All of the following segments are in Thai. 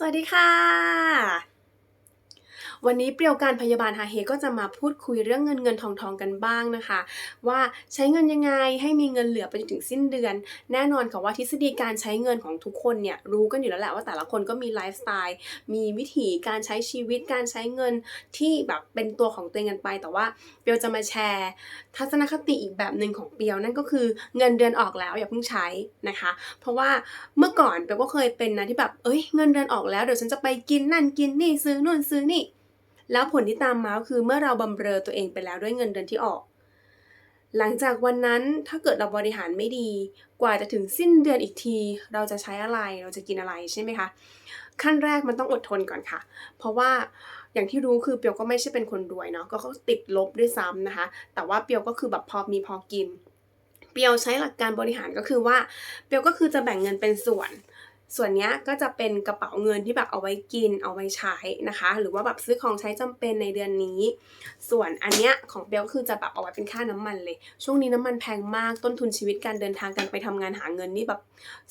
สวัสดีค่ะ วันนี้เปรียวการพยาบาลฮาเฮก็จะมาพูดคุยเรื่องเงินเงินทองทองกันบ้างนะคะ ว่าใช้เงินยังไงให้มีเงินเหลือไปจนถึงสิ้นเดือน แน่นอนค่ะว่าทฤษฎีการใช้เงินของทุกคนเนี่ยรู้กันอยู่แล้วแหละว่าแต่ละคนก็มีไลฟ์สไตล์มีวิถีการใช้ชีวิตการใช้เงินที่แบบเป็นตัวของตัวเองกันไป แต่ว่าเปียวจะมาแชร์ ทัศนคติอีกแบบหนึ่งของเปียวนั่นก็คือเงินเดือนออกแล้วอย่าเพิ่งใช้นะคะ เพราะว่าเมื่อก่อนเปียวก็เคยเป็นนะที่แบบเอ้ยเงินเดือนออกแล้วเดี๋ยวฉันจะไปกินนั่นกินนี่ซื้อนู่นซื้อนี่ แล้วผลที่ตามมาคือเมื่อเราบำเรอตัวเองไปแล้วด้วยเงินเดือนที่ออก หลังจากวันนั้นถ้าเกิดเราบริหารไม่ดี กว่าจะถึงสิ้นเดือนอีกที เราจะใช้อะไรเราจะกินอะไรใช่ไหมคะ ขั้นแรกมันต้องอดทนก่อนค่ะ เพราะว่าอย่างที่รู้คือเปียวก็ไม่ใช่เป็นคนรวยเนาะก็เขาติดลบด้วยซ้ำนะคะ แต่ว่าเปียวก็คือแบบพอมีพอกิน เปียวใช้หลักการบริหารก็คือว่า เปียวก็คือจะแบ่งเงินเป็นส่วน ส่วนนี้ก็จะเป็นกระเป๋าเงินที่แบบเอาไว้กินเอาไว้ใช้นะคะ หรือว่าแบบซื้อของใช้จำเป็นในเดือนนี้ ส่วนอันเนี้ยของเบลคือจะแบบเอาไว้เป็นค่าน้ำมันเลย ช่วงนี้น้ำมันแพงมากต้นทุนชีวิตการเดินทางการไปทำงานหาเงินนี่แบบ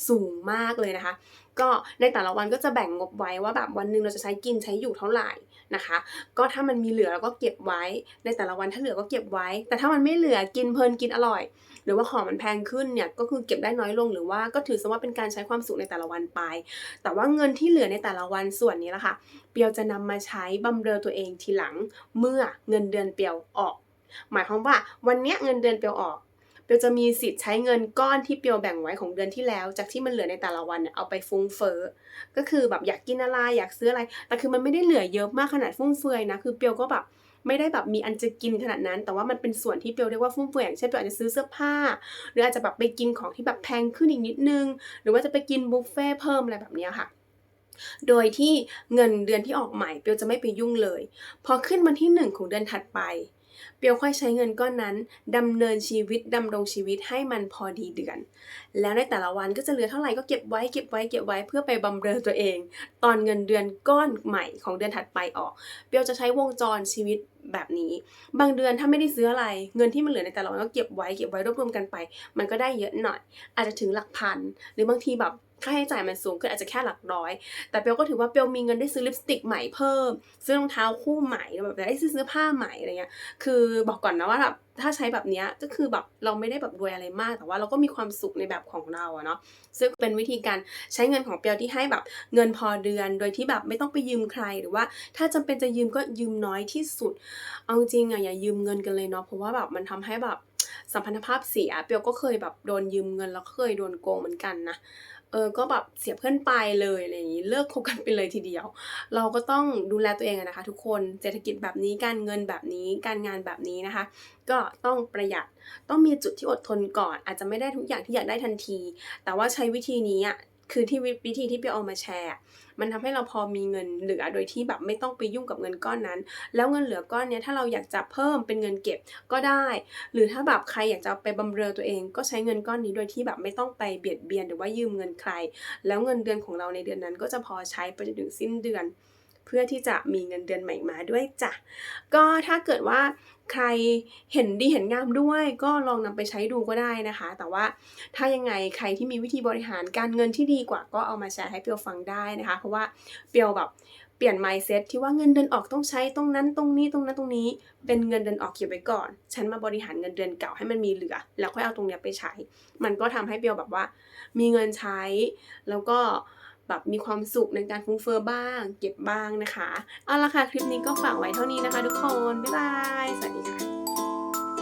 สูงมากเลยนะคะ ก็ในแต่ละวันก็จะแบ่งงบไว้ว่าแบบวันหนึ่งเราจะใช้กินใช้อยู่เท่าไหร่ นะคะ ก็ถ้ามันมีเหลือเราก็เก็บไว้ ในแต่ละวันถ้าเหลือก็เก็บไว้ แต่ถ้ามันไม่เหลือกินเพลินกินอร่อย หรือว่าของมันแพงขึ้นเนี่ยก็คือเก็บได้น้อยลงหรือว่าก็ถือซะว่าเป็นการใช้ความสุขในแต่ละวันไป แต่ว่าเงินที่เหลือในแต่ละวันส่วนนี้ละค่ะ เปียวจะนำมาใช้บำเรอตัวเองทีหลัง เมื่อเงินเดือนเปียวออก หมายความว่าวันนี้เงินเดือนเปียวออก เปียวจะมีสิทธิ์ใช้เงินก้อนที่เปียวแบ่งไว้ของเดือนที่แล้ว จากที่มันเหลือในแต่ละวันเนี่ยเอาไปฟุ้งเฟ้อก็คือแบบอยากกินอะไรอยากซื้ออะไร แต่คือมันไม่ได้เหลือเยอะมากขนาดฟุ่มเฟือยนะคือเปียวก็แบบไม่ได้แบบมีอันจะกินขนาดนั้น แต่ว่ามันเป็นส่วนที่เปียวเรียกว่าฟุ่มเฟือยอย่างเช่นเปียวอาจจะซื้อเสื้อผ้า หรืออาจจะแบบไปกินของที่แบบแพงขึ้นอีกนิดนึง หรือว่าจะไปกินบุฟเฟ่ต์เพิ่มอะไรแบบเนี้ยค่ะโดยที่เงินเดือนที่ออกใหม่เปียวจะไม่ไปยุ่งเลย พอขึ้นวันที่หนึ่งของเดือนถัดไป เปียวค่อยใช้เงินก้อนนั้นดำเนินชีวิตดำรงชีวิตให้มันพอดีเดือน แล้วในแต่ละวันก็จะเหลือเท่าไหร่ก็เก็บไว้เก็บไว้เก็บไว้เพื่อไปบำเรอตัวเอง ตอนเงินเดือนก้อนใหม่ของเดือนถัดไปออก เปียวจะใช้วงจรชีวิตแบบนี้ บางเดือนถ้าไม่ได้ซื้ออะไร เงินที่มันเหลือในแต่ละวันก็เก็บไว้เก็บไว้รวบรวมกันไป มันก็ได้เยอะหน่อย อาจจะถึงหลักพัน หรือบางทีแบบ ค่าใช้จ่ายมันสูงขึ้นอาจจะแค่หลักร้อย แต่เปียวก็ถือว่าเปียวมีเงินได้ซื้อลิปสติกใหม่เพิ่ม ซื้อรองเท้าคู่ใหม่แบบได้ซื้อเสื้อผ้าใหม่อะไรเงี้ย คือบอกก่อนนะว่าแบบถ้าใช้แบบนี้ก็คือแบบเราไม่ได้แบบรวยอะไรมาก แต่ว่าเราก็มีความสุขในแบบของเราอะเนาะ ซึ่งเป็นวิธีการใช้เงินของเปียวที่ให้แบบเงินพอเดือน โดยที่แบบไม่ต้องไปยืมใครหรือว่า ถ้าจำเป็นจะยืมก็ยืมน้อยที่สุด เอาจริงอะอย่ายืมเงินกันเลยเนาะ เพราะว่าแบบมันทำให้แบบสัมพันธภาพเสีย เปียวก็เคยแบบโดนยืมเงินแล้วเคยโดนโกงเหมือนกันนะ เออก็แบบเสียเพื่อนไปเลยอะไรอย่างนี้เลิกคบกันไปเลยทีเดียว เราก็ต้องดูแลตัวเองนะคะ ทุกคนเศรษฐกิจแบบนี้การเงินแบบนี้การงานแบบนี้นะคะ ก็ต้องประหยัดต้องมีจุดที่อดทนก่อน อาจจะไม่ได้ทุกอย่างที่อยากได้ทันที แต่ว่าใช้วิธีนี้อะ คือที่วิธีที่เปียวเอามาแชร์ มันทำให้เราพอมีเงินเหลือโดยที่แบบไม่ต้องไปยุ่งกับเงินก้อนนั้น แล้วเงินเหลือก้อนเนี้ยถ้าเราอยากจะเพิ่มเป็นเงินเก็บก็ได้ หรือถ้าแบบใครอยากจะไปบำเรอตัวเองก็ใช้เงินก้อนนี้โดยที่แบบไม่ต้องไปเบียดเบียนหรือว่ายืมเงินใคร แล้วเงินเดือนของเราในเดือนนั้น ก็จะพอใช้ไปจนถึงสิ้นเดือน เพื่อที่จะมีเงินเดือนใหม่มาด้วยจ้ะก็ถ้าเกิดว่า ใครเห็นดีเห็นงามด้วย ก็ลองนำไปใช้ดูก็ได้นะคะ แต่ว่าถ้ายังไงใครที่มีวิธีบริหารการเงินที่ดีกว่า ก็เอามาแชร์ให้เปียวฟังได้นะคะ เพราะว่าเปียวแบบเปลี่ยน mindset ที่ว่าเงินเดือนออกต้องใช้ตรงนั้นตรงนี้ตรงนั้นตรงนี้ เป็นเงินเดือนออกเก็บไว้ก่อน ฉันมาบริหารเงินเดือนเก่าให้มันมีเหลือ แล้วค่อยเอาตรงเนี้ยไปใช้ มันก็ทำให้เปียวแบบว่า มีเงินใช้แล้วก็ แบบมีความสุขในการฟุ้งเฟ้อบ้าง เก็บบ้างนะคะ เอาละค่ะ คลิปนี้ก็ฝากไว้เท่านี้นะคะ ทุกคน บ๊ายบาย สวัสดีค่ะ